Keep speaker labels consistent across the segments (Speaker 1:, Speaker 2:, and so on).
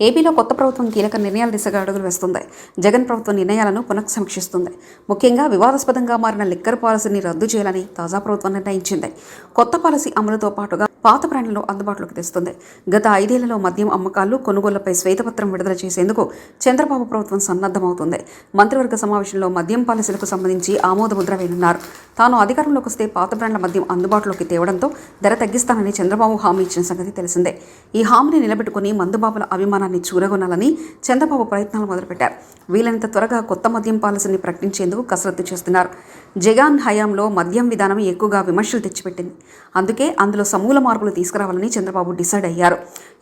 Speaker 1: ఏపీలో కొత్త ప్రభుత్వం కీలక నిర్ణయాల దిశగా అడుగులు వేస్తుంది. జగన్ ప్రభుత్వ నిర్ణయాలను పునఃసమీక్షిస్తుంది. ముఖ్యంగా వివాదాస్పదంగా మారిన లిక్కర్ పాలసీని రద్దు చేయాలని తాజా ప్రభుత్వం నిర్ణయించింది. కొత్త పాలసీ అమలుతో పాటుగా పాత బ్రాండ్లను అందుబాటులోకి తెస్తుంది. గత ఐదేళ్ళలో మద్యం అమ్మకాలు కొనుగోళ్ళపై శ్వేతపత్రం విడుదల చేసేందుకు చంద్రబాబు ప్రభుత్వం సన్నద్ధమవుతుంది. మంత్రివర్గ సమావేశంలో మద్యం పాలసీలకు సంబంధించి ఆమోదముద్ర వేయనున్నారు. తాను అధికారంలోకి వస్తే పాత బ్రాండ్ల మద్యం అందుబాటులోకి తేవడంతో ధర తగ్గిస్తానని చంద్రబాబు హామీ ఇచ్చిన సంగతి తెలిసిందే. ఈ హామీని నిలబెట్టుకుని మందుబాబుల అభిమానాన్ని చూరగొనాలని చంద్రబాబు ప్రయత్నాలు మొదలుపెట్టారు. వీలైనంత త్వరగా కొత్త మద్యం పాలసీని ప్రకటించేందుకు కసరత్తు చేస్తున్నారు. జగన్ హయాంలో మద్యం విధానం ఎక్కువగా విమర్శలు తెచ్చిపెట్టింది. అందుకే అందులో సమూల మార్పులు తీసుకురావాలని చంద్రబాబు డిసైడ్ అయ్యారు.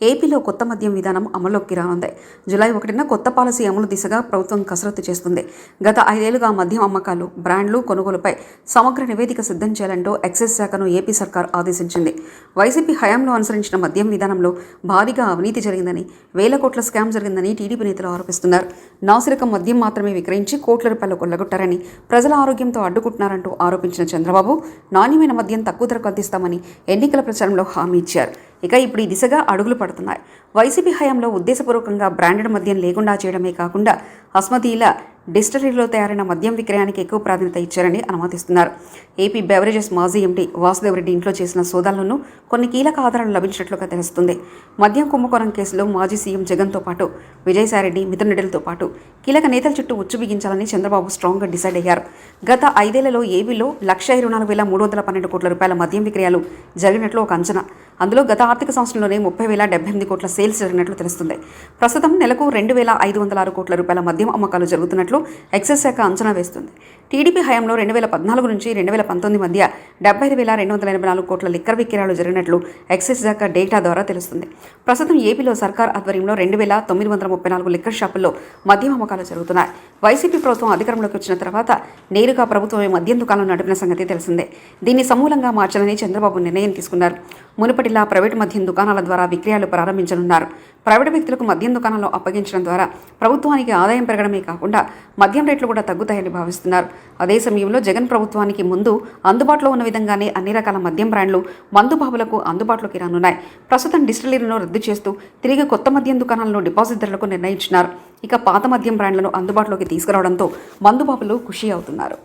Speaker 1: ఏపీలో కొత్త మద్యం విధానం అమల్లోకి రానుంది. జూలై ఒకటిన కొత్త పాలసీ అమలు దిశగా ప్రభుత్వం కసరత్తు చేస్తుంది. గత ఐదేళ్ళుగా మద్యం అమ్మకాలు బ్రాండ్లు కొనుగోలుపై సమగ్ర నివేదిక సిద్ధం చేయాలంటూ ఎక్సైజ్ శాఖను ఏపీ సర్కార్ ఆదేశించింది. వైసీపీ హయాంలో అనుసరించిన మద్యం విధానంలో భారీగా అవినీతి జరిగిందని వేల కోట్ల స్కామ్ జరిగిందని టీడీపీ నేతలు ఆరోపిస్తున్నారు. నాసిరకం మద్యం మాత్రమే విక్రయించి కోట్ల రూపాయలు కొల్లగొట్టారని ప్రజల ఆరోగ్యంతో అడ్డుకుంటున్నారంటూ ఆరోపించిన చంద్రబాబు నాణ్యమైన మద్యం తక్కువ ధరకు అందిస్తామని ఎన్నికల ప్రచారంలో హామీ ఇచ్చారు. ఇక ఇప్పుడు ఈ దిశగా అడుగులు పడుతున్నాయి. వైసీపీ హయాంలో ఉద్దేశపూర్వకంగా బ్రాండెడ్ మద్యం లేకుండా చేయడమే కాకుండా అస్మదీల డిస్టరీలో తయారైన మద్యం విక్రయానికి ఎక్కువ ప్రాధాన్యత ఇచ్చారని అనుమతిస్తున్నారు. ఏపీ బెవరేజెస్ మాజీ ఎండీ వాసుదేవరెడ్డి ఇంట్లో చేసిన సోదాలను కొన్ని కీలక ఆధారాలు లభించినట్లుగా తెలుస్తుంది. మద్యం కుంభకోణం కేసులో మాజీ సీఎం జగన్తో పాటు విజయసాయిరెడ్డి మిథున్ పాటు కీలక నేతల చుట్టూ ఉచ్చు బిగించాలని చంద్రబాబు స్ట్రాంగ్గా డిసైడ్ అయ్యారు. గత ఐదేళ్ళలో ఏపీలో లక్ష ఇరవై నాలుగు వేల మూడు వందల పన్నెండు కోట్ల రూపాయల మద్యం విక్రయాలు జరిగినట్లు ఒక అంచనా. అందులో గత ఆర్థిక సంవత్సరంలోనే ముప్పై వేల డెబ్బై ఎనిమిది కోట్ల సేల్స్ జరిగినట్లు తెలుస్తుంది. ప్రస్తుతం నెలకు రెండు వేల ఐదు వందల ఆరు కోట్ల రూపాయల మద్యం అమ్మకాలు జరుగుతున్నట్లు ఎక్సైజ్ శాఖ అంచనా వేస్తుంది. టీడీపీ హయాంలో రెండు వేల పద్నాలుగు నుంచి రెండు వేల పంతొమ్మిది మధ్య డెబ్బై ఐదు వేల రెండు వందల ఎనభై నాలుగు కోట్ల లిక్కర్ విక్రయాలు జరిగినట్లు ఎక్సైజ్ శాఖ డేటా ద్వారా తెలుస్తుంది. ప్రస్తుతం ఏపీలో సర్కార్ ఆధ్వర్యంలో రెండు వేల తొమ్మిది వందల ముప్పై నాలుగు లిక్కర్ షాపుల్లో మద్యం అమ్మకాలు జరుగుతున్నాయి. వైసీపీ ప్రభుత్వం అధికారంలోకి వచ్చిన తర్వాత నేరుగా ప్రభుత్వమే మద్యం దుకాణం నడిపిన సంగతి తెలిసిందే. దీన్ని సమూలంగా మార్చాలని చంద్రబాబు నిర్ణయం తీసుకున్నారు. మునుపటిలా ప్రైవేటు మద్యం దుకాణాల ద్వారా విక్రయాలు ప్రారంభించనున్నారు. ప్రైవేటు వ్యక్తులకు మద్యం దుకాణాలు అప్పగించడం ద్వారా ప్రభుత్వానికి ఆదాయం పెరగడమే కాకుండా మద్యం రేట్లు కూడా తగ్గుతాయని భావిస్తున్నారు. అదే సమయంలో జగన్ ప్రభుత్వానికి ముందు అందుబాటులో ఉన్న విధంగానే అన్ని రకాల మద్యం బ్రాండ్లు మందుబాబులకు అందుబాటులోకి రానున్నాయి. ప్రస్తుతం డిస్టిలరీలను రద్దు చేస్తూ తిరిగి కొత్త మద్యం దుకాణాలను డిపాజిట్ ధరలకు నిర్ణయించినారు. ఇక పాత మద్యం బ్రాండ్లను అందుబాటులోకి తీసుకురావడంతో మందుబాబులు ఖుషి అవుతున్నారు.